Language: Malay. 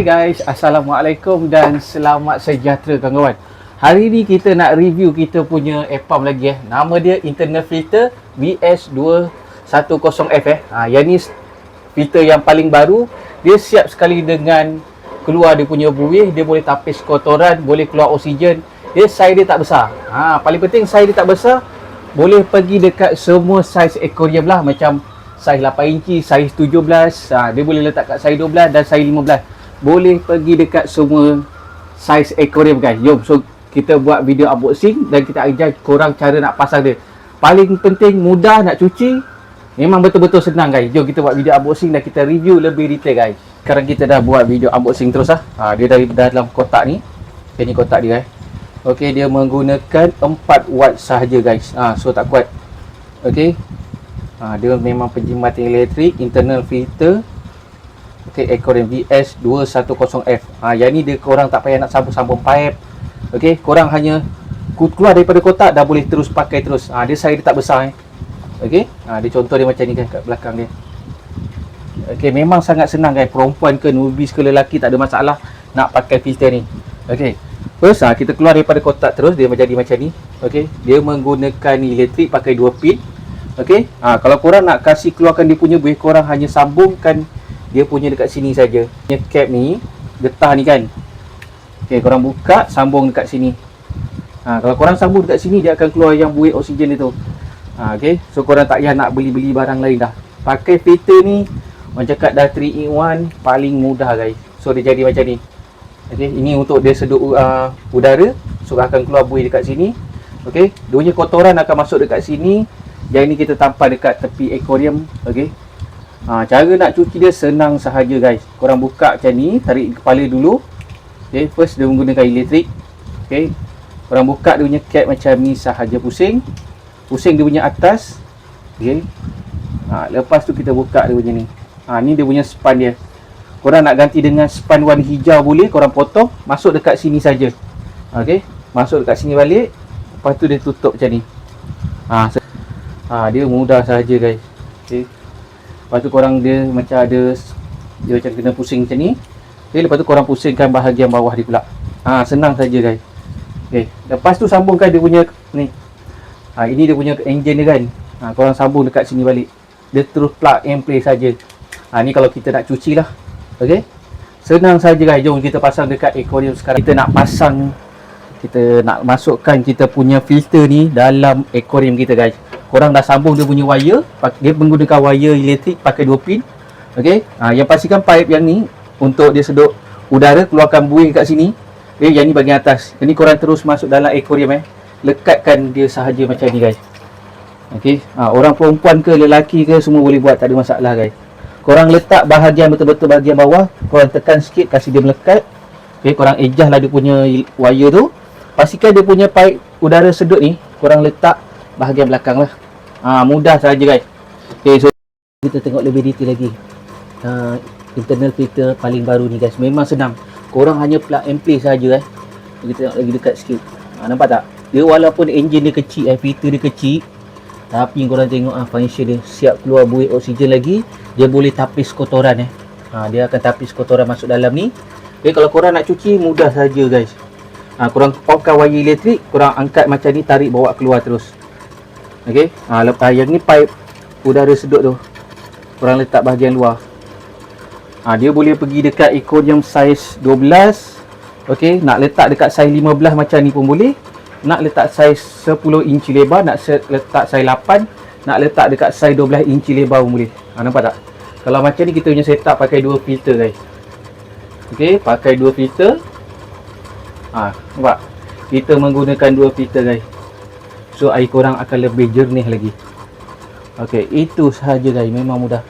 Hey guys, Assalamualaikum dan selamat sejahtera kawan-kawan. Hari ni kita nak review kita punya EPAM lagi eh. Nama dia internal filter VS210F eh. Ha, yang ni filter yang paling baru. Dia siap sekali dengan keluar dia punya buih, dia boleh tapis kotoran, boleh keluar oksigen. Dia saiz dia tak besar. Ha, paling penting saiz dia tak besar. Boleh pergi dekat semua saiz aquarium lah macam saiz 8 inci, saiz 17, ha, dia boleh letak kat saiz 12 dan saiz 15 boleh pergi dekat semua saiz aquarium guys. Jom so kita buat video unboxing dan kita ajar korang cara nak pasang dia. Paling penting mudah nak cuci. Memang betul-betul senang guys. Jom kita buat video unboxing dan kita review lebih detail guys. Sekarang kita dah buat video unboxing terus lah. Ha, dia dari dalam kotak ni. Okay, ni kotak dia guys. Okay, dia menggunakan 4 watt sahaja guys. Ha, so tak kuat. Okay. Ha, dia memang penjimat elektrik, internal filter, Okey, Aquarium VS 210F. Ha, yang ni dia korang tak payah nak sambung-sambung pipe. Okey, korang hanya keluar daripada kotak dah boleh terus pakai terus. Ha, dia saiz dia tak besar eh. Okey. Ha, dia contoh dia macam ni kan kat belakang dia. Okey, memang sangat senang guys. Perempuan ke newbies ke lelaki tak ada masalah nak pakai filter ni. Okey. First, ha, kita keluar daripada kotak terus dia menjadi macam ni. Okey. Dia menggunakan elektrik pakai dua pin. Okey. Ha, kalau korang nak kasih keluarkan dia punya buih korang hanya sambungkan dia punya dekat sini saja. Punya cap ni, getah ni kan. Okey, korang buka, sambung dekat sini. Ha, kalau korang sambung dekat sini, dia akan keluar yang buih oksigen itu. Ha, okey, so korang tak payah nak beli-beli barang lain dah. Pakai filter ni, orang cakap dah 3 in 1, paling mudah guys. So, dia jadi macam ni. Okey, ini untuk dia sedut uh, udara. So, akan keluar buih dekat sini. Okey, dia punya kotoran akan masuk dekat sini. Yang ini kita tampal dekat tepi aquarium. Okey, Ha, cara nak cuci dia senang sahaja guys. Korang buka macam ni, tarik kepala dulu. Okay, first dia menggunakan elektrik. Okay, korang buka dia punya cap macam ni sahaja pusing. Pusing dia punya atas. Okay. Ha, lepas tu kita buka dia punya ni. Ha, ni dia punya span dia. Korang nak ganti dengan span warna hijau boleh. Korang potong, masuk dekat sini saja. Okay, masuk dekat sini balik. Lepas tu dia tutup macam ni. Ha, ha dia mudah sahaja guys. Okay. Lepas tu korang dia macam ada dia macam kena pusing macam ni. Okay, lepas tu korang pusingkan bahagian bawah dia pula. Ha, senang saja guys. Okay, lepas tu sambungkan dia punya ni. Ha, ini dia punya engine dia kan. Ha, korang sambung dekat sini balik. Dia terus plug and play saja. Ha, ni kalau kita nak cuci lah. Okay. Senang saja guys. Jom kita pasang dekat aquarium sekarang. Kita nak pasang kita nak masukkan kita punya filter ni dalam aquarium kita guys korang dah sambung dia punya wire dia menggunakan wire elektrik pakai dua pin. Okey? Ha, yang pastikan pipe yang ni untuk dia sedut udara keluarkan buih kat sini. Okay, yang ni bahagian atas. Ini korang terus masuk dalam aquarium eh. Lekatkan dia sahaja macam ni guys. Okey? Ha, orang perempuan ke lelaki ke semua boleh buat tak ada masalah guys. Korang letak bahagian betul-betul bahagian bawah korang tekan sikit kasih dia melekat. Okey korang adjust lah dia punya wire tu. Pastikan dia punya pipe udara sedut ni korang letak bahagian belakang lah. Ha, mudah saja guys. Ok so kita tengok lebih detail lagi. Ha, internal filter paling baru ni guys. Memang senang. Korang hanya plug and play saja eh. Kita tengok lagi dekat sikit ha, nampak tak? Dia walaupun engine dia kecil eh, filter dia kecil tapi korang tengok ah, function dia siap keluar buih oksigen lagi dia boleh tapis kotoran eh. Ha, dia akan tapis kotoran masuk dalam ni. Ok kalau korang nak cuci mudah saja guys. Ha, korang offkan wire elektrik korang angkat macam ni tarik bawa keluar terus Okey. Ha lepas yang ni pipe udara sedut tu. Korang letak bahagian luar. Ha dia boleh pergi dekat aquarium saiz 12. Okey, nak letak dekat saiz 15 macam ni pun boleh. Nak letak saiz 10 inci lebar, nak letak saiz 8, nak letak dekat saiz 12 inci lebar pun boleh. Ha nampak tak? Kalau macam ni kita punya setup pakai dua filter guys. Okey, pakai dua filter. Ha, nampak? Kita menggunakan dua filter guys. So air korang akan lebih jernih lagi. Okay itu sahaja guys Memang mudah